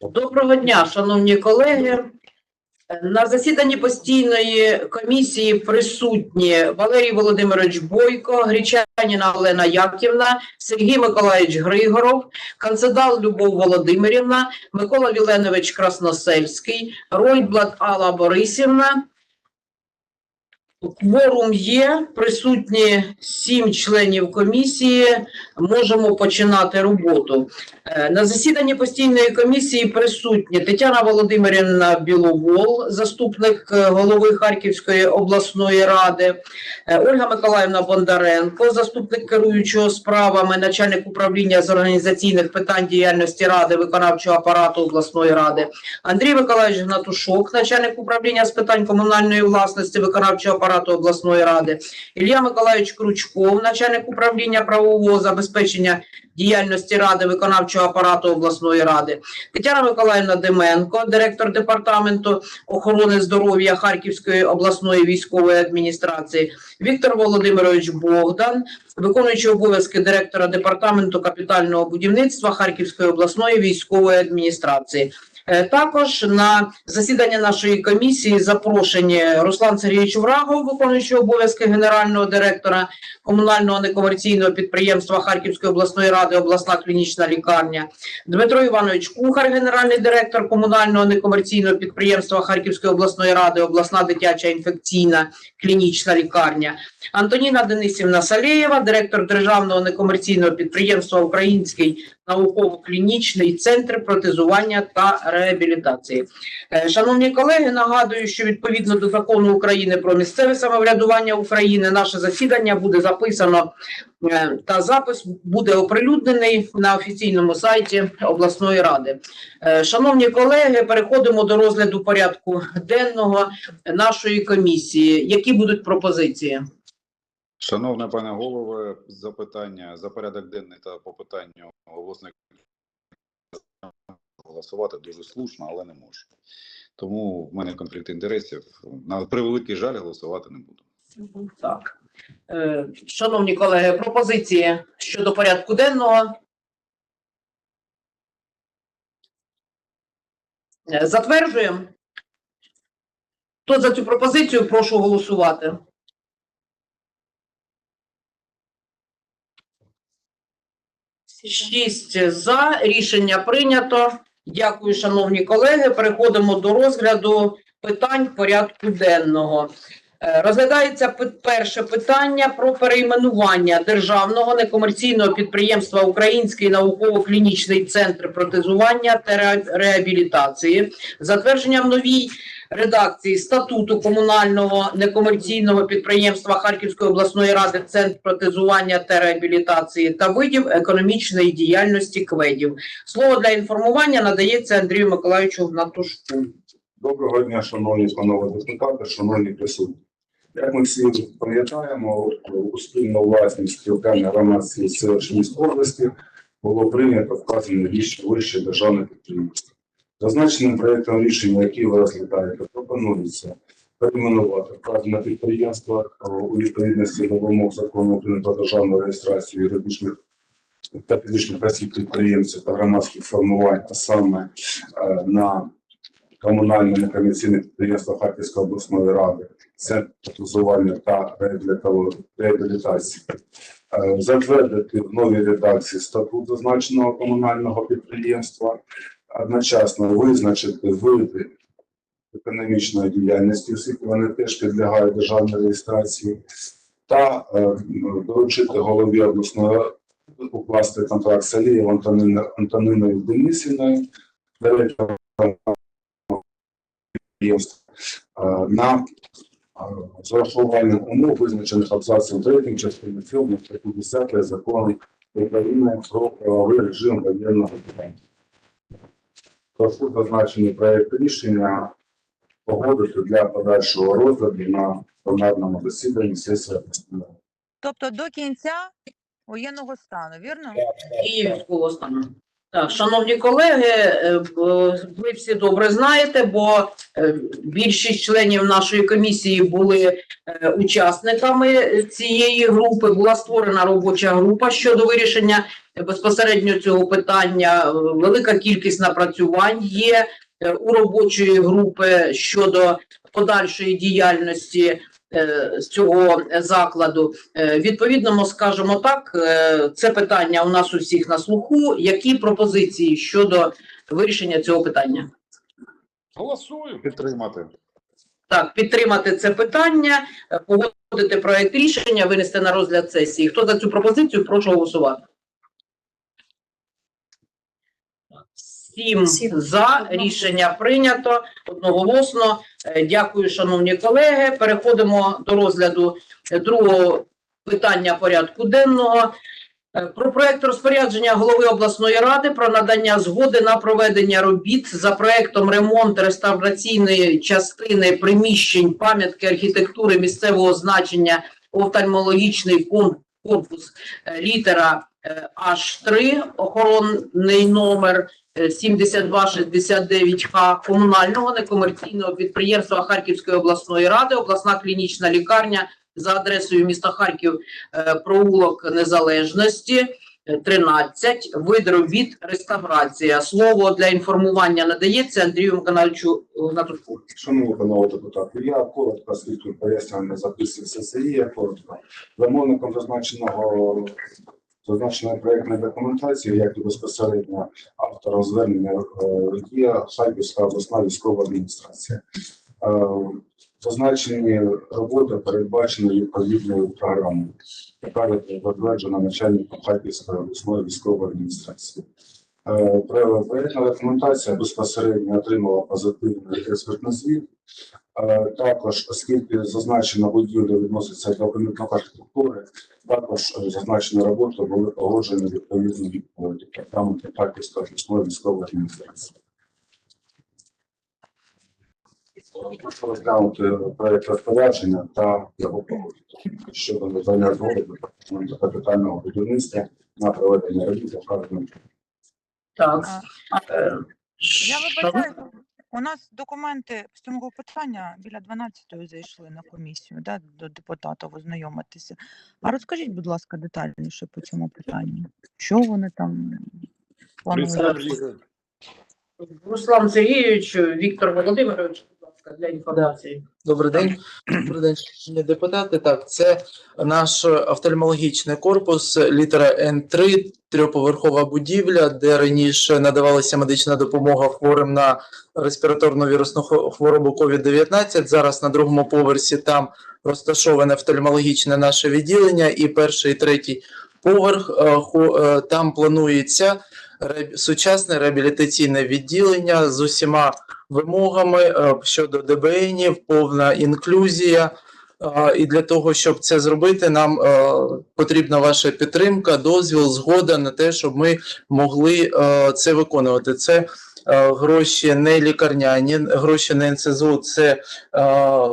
Доброго дня, шановні колеги. На засіданні постійної комісії присутні Валерій Володимирович Бойко, Гречаніна Олена Яківна, Сергій Миколаївич Григоров, Канцедал Любов Володимирівна, Микола Віленович Красносельський, Ройблат Алла Борисівна. Кворум є, присутні сім членів комісії. Можемо починати роботу. Е, На засіданні постійної комісії присутні Тетяна Володимирівна Біловол, заступник е, голови Харківської обласної ради, е, Ольга Миколаївна Бондаренко, заступник керуючого справами, начальник управління з організаційних питань діяльності ради виконавчого апарату обласної ради, Андрій Миколаївич Гнатушок, начальник управління з питань комунальної власності виконавчого апарату обласної ради, Ілля Миколаївич Кручков, начальник управління правового забезпечення діяльності ради виконавчого апарату обласної ради, Тетяна Миколаївна Деменко, директор департаменту охорони здоров'я Харківської обласної військової адміністрації, Віктор Володимирович Богдан, виконуючий обов'язки директора департаменту капітального будівництва Харківської обласної військової адміністрації. Е, Також на засідання нашої комісії запрошені Руслан Сергійович Врагов, виконуючий обов'язки генерального директора комунального некомерційного підприємства Харківської обласної ради, обласна клінічна лікарня, Дмитро Іванович Кухар, генеральний директор комунального некомерційного підприємства Харківської обласної ради, обласна дитяча інфекційна клінічна лікарня, Антоніна Денисівна Салєєва, директор державного некомерційного підприємства Український науково-клінічний центр протезування та реабілітації. Е, Шановні колеги, нагадую, що відповідно до закону України про місцеве самоврядування України наше засідання буде записано е, та запис буде оприлюднений на офіційному сайті обласної ради. Е, Шановні колеги, переходимо до розгляду порядку денного нашої комісії. Які будуть пропозиції? Шановне пане голове, запитання за порядок денний та по питанню голосних голосувати дуже слушно, але не можу. Тому в мене конфлікт інтересів. На превеликий жаль, голосувати не буду. Так. Е, Шановні колеги, пропозиції щодо порядку денного. Е, Затверджуємо. Хто за цю пропозицію, прошу голосувати. Шість за. Рішення прийнято. Дякую, шановні колеги. Переходимо до розгляду питань порядку денного. Е, Розглядається перше питання про перейменування державного некомерційного підприємства Український науково-клінічний центр протезування та реабілітації, затвердження в новій редакції статуту комунального некомерційного підприємства Харківської обласної ради Центр протезування та реабілітації та видів економічної діяльності КВЕДів. Слово для інформування надається Андрію Миколаївичу Гнатушку. Доброго дня, шановні панове депутати, шановні присутні. Як ми всі пам'ятаємо, у спільну власність територіальної громадської Селищної області було прийнято вказане рішення вище державне підприємство. Зазначеним проєктом рішення, який ви розглядаєте, пропонується перейменувати вказане підприємство е, у відповідності до вимог закону України про державну реєстрацію юридичних та фізичних осіб підприємців та громадських формувань, а саме е, на комунальне некомерційне підприємство Харківської обласної ради, центр протезування та реабілітації. Е, Затвердити в новій редакції статут зазначеного комунального підприємства, одночасно визначити види економічної діяльності, оскільки вони теж підлягають державній реєстрації, та е, доручити голові обласної укласти контракт з Алією Антониною Денисівною, директором підприємств е, на е, з урахуванням умов, визначених абзацом 3 частини 7 статті 10 закону України про правовий режим воєнного стану. Прошу зазначений проект рішення погодити для подальшого розгляду на пленарному засіданні сесії. Тобто до кінця воєнного стану, вірно? і військового стану. Так, шановні колеги, е, ви всі добре знаєте, бо е, більшість членів нашої комісії були е, учасниками цієї групи. Була створена робоча група щодо вирішення безпосередньо цього питання. Е, Велика кількість напрацювань є е, у робочої групи щодо подальшої діяльності е, з цього закладу. Е, Відповідно, ми скажемо так, е, це питання у нас у всіх на слуху. Які пропозиції щодо вирішення цього питання? Голосую. Підтримати. Так, підтримати це питання, е, погодити проект рішення, винести на розгляд сесії. Хто за цю пропозицію, прошу голосувати. Сім за рішення прийнято одноголосно. Е, Дякую, шановні колеги. Переходимо до розгляду другого питання порядку денного. Е, Про проект розпорядження голови обласної ради про надання згоди на проведення робіт за проектом ремонт реставраційної частини приміщень пам'ятки архітектури місцевого значення офтальмологічний корпус е, літера е, H3, охоронний номер 7269Х комунального некомерційного підприємства Харківської обласної ради, обласна клінічна лікарня за адресою міста Харків, е, провулок Незалежності. е, 13, вид робіт, реставрація. Слово для інформування надається Андрію Миколаївичу Гнатушку. Шановні панове депутати, я коротко, оскільки пояснювання записується це є коротко. Замовником зазначеного зазначеної проєктної документації, як і безпосередньо автором звернення е, є Харківська обласна військова адміністрація. Е, Зазначені роботи передбачені відповідною програмою, яка затверджена начальником Харківської обласної військової адміністрації. Е, Проєктна документація безпосередньо отримала позитивний експертний звіт. Е, Також, оскільки зазначена будівля відноситься до пам'яток архітектури, також зазначені роботи були погоджені відповідно від департаменту Харківської обласної військової адміністрації. Прошу Розглянути проєкт розпорядження та його погодити щодо надання згоди департаменту капітального будівництва на проведення робіт вказаним Так. Я вибачаю, у нас документи з цього питання біля 12-ї зайшли на комісію, да, до депутатів ознайомитися. А розкажіть, будь ласка, детальніше по цьому питанню. Що вони там планують? Руслан Сергійович, Віктор Володимирович, ласка, для інформації. Добрий день, добрий день, шановні депутати. Так, це наш офтальмологічний корпус, літера Н3, трьохповерхова будівля, де раніше надавалася медична допомога хворим на респіраторну вірусну хворобу COVID-19. Зараз на другому поверсі там розташоване офтальмологічне наше відділення, і перший і третій поверх е, е, там планується сучасне реабілітаційне відділення з усіма вимогами е, щодо ДБНів, повна інклюзія. І для того, щоб це зробити, нам потрібна ваша підтримка, дозвіл, згода на те, щоб ми могли це виконувати. Це гроші не лікарняні, гроші не НСЗУ, це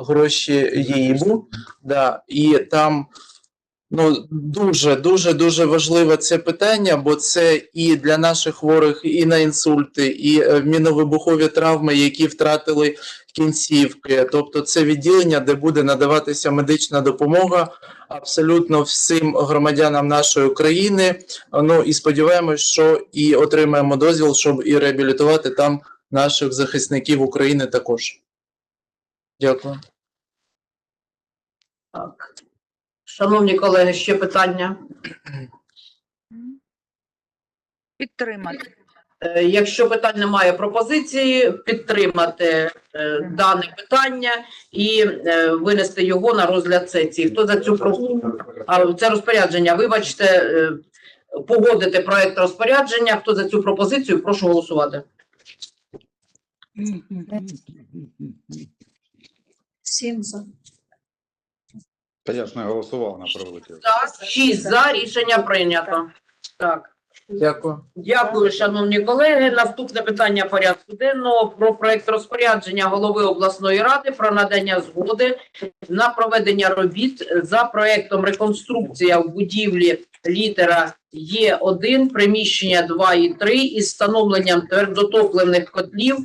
гроші ЄІБу. Да, і там Ну, дуже, дуже, дуже важливе це питання, бо це і для наших хворих і на інсульти, і е, міновибухові травми, які втратили кінцівки. Тобто, це відділення, де буде надаватися медична допомога абсолютно всім громадянам нашої країни. Ну і сподіваємось, що і отримаємо дозвіл, щоб і реабілітувати там наших захисників України також. Дякую. Так. Шановні колеги, ще питання. Підтримати. Е, Якщо питань немає пропозиції, підтримати е, дане питання і е, винести його на розгляд сесії. Хто за цю про а, це розпорядження? Вибачте, погодити проект розпорядження. Хто за цю пропозицію? Прошу голосувати. Сім за. Та я ж не голосував на превеликий. Так, шість за рішення прийнято. Так. Дякую. Дякую, шановні колеги. Наступне питання порядку денного про проект розпорядження голови обласної ради про надання згоди на проведення робіт за проектом реконструкція в будівлі літера Є1, приміщення 2 і 3 із встановленням твердотопливних котлів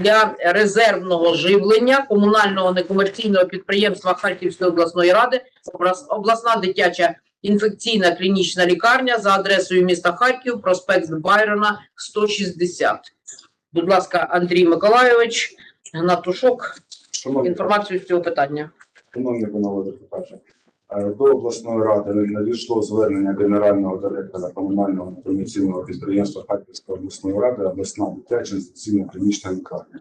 для резервного живлення комунального некомерційного підприємства Харківської обласної ради, облас- обласна дитяча інфекційна клінічна лікарня за адресою міста Харків, проспект Байрона, 160. Будь ласка, Андрій Миколайович, Гнатушок, інформацію з цього питання. Шановні панове депутати, до обласної ради надійшло звернення генерального директора комунального інформаційного підприємства Харківської обласної ради обласна дитяча інфекційна клінічна лікарня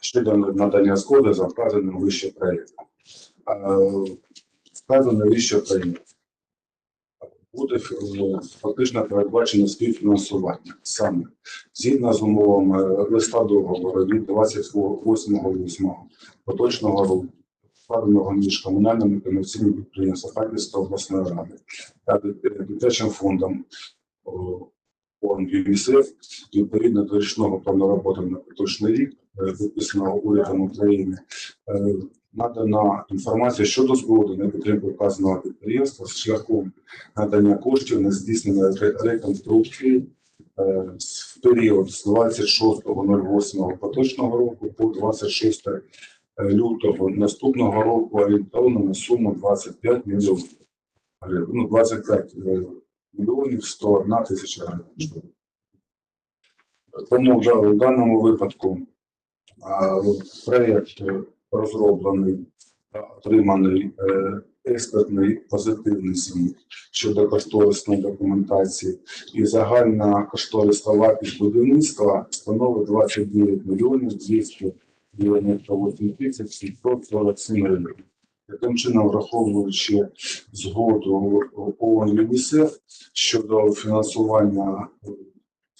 щодо надання згоди за вказаним вище проєктом. Е, Вказане вище проєкт буде е, фактично передбачено співфінансування саме згідно з умовами листа договору від 28.08 поточного року складеного між комунальними комерційними підприємствами Харківської обласної ради та дит- дитячим фондом фонд ЮНІСЕФ відповідно до річного плану роботи на поточний рік, е, підписаного урядом України, е, надана інформація щодо згоди на підтримку вказаного підприємства з шляхом надання коштів на здійснення ре- реконструкції е, в період з 26.08 поточного року по 26 лютого наступного року орієнтовно на суму 25 мільйонів. Ну, 25 мільйонів 101 тисяча гривень. Тому да, в даному випадку проєкт е, розроблений отриманий е, експертний позитивний звіт щодо кошторисної документації і загальна кошторисна вартість будівництва становить 29 мільйонів 200 98 тисяч 747 гривень. Таким чином, враховуючи згоду ООН ЮНІСЕФ щодо фінансування е,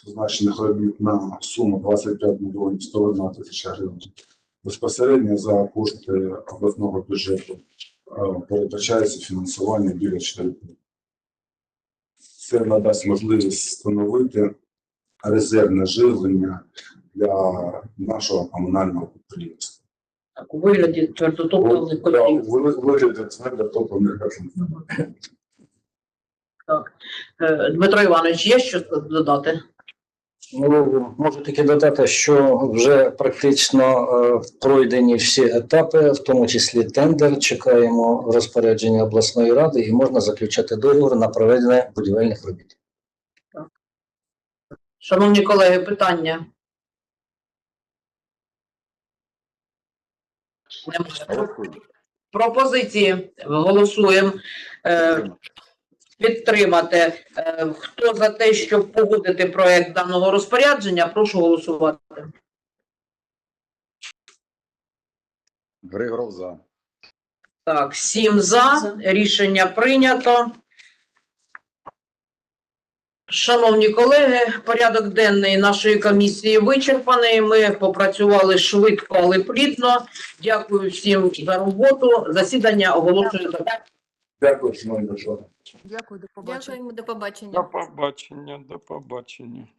зазначених робіт на суму 25 мільйонів 101 тисяча гривень, безпосередньо за кошти обласного бюджету е, передбачається фінансування біля 4. Це надасть можливість встановити резервне живлення для нашого комунального підприємства. Так, у вигляді твердотопливних котлів. ви- Вигляд твердотопливних котлів. Е, Дмитро Іванович, є що додати? Ну, можу тільки додати, що вже практично е, пройдені всі етапи, в тому числі тендер. Чекаємо розпорядження обласної ради і можна заключати договір на проведення будівельних робіт. Шановні колеги, питання? Пропозиції голосуємо. Е, Підтримати. Е, Хто за те, щоб погодити проект даного розпорядження, прошу голосувати. Григоров за. Так, сім за. Рішення прийнято. Шановні колеги, порядок денний нашої комісії вичерпаний. Ми попрацювали швидко, але плідно. Дякую всім за роботу. Засідання оголошую. Дякую, шановні. Дякую, до побачення. Дякуємо, до побачення. До побачення, до побачення.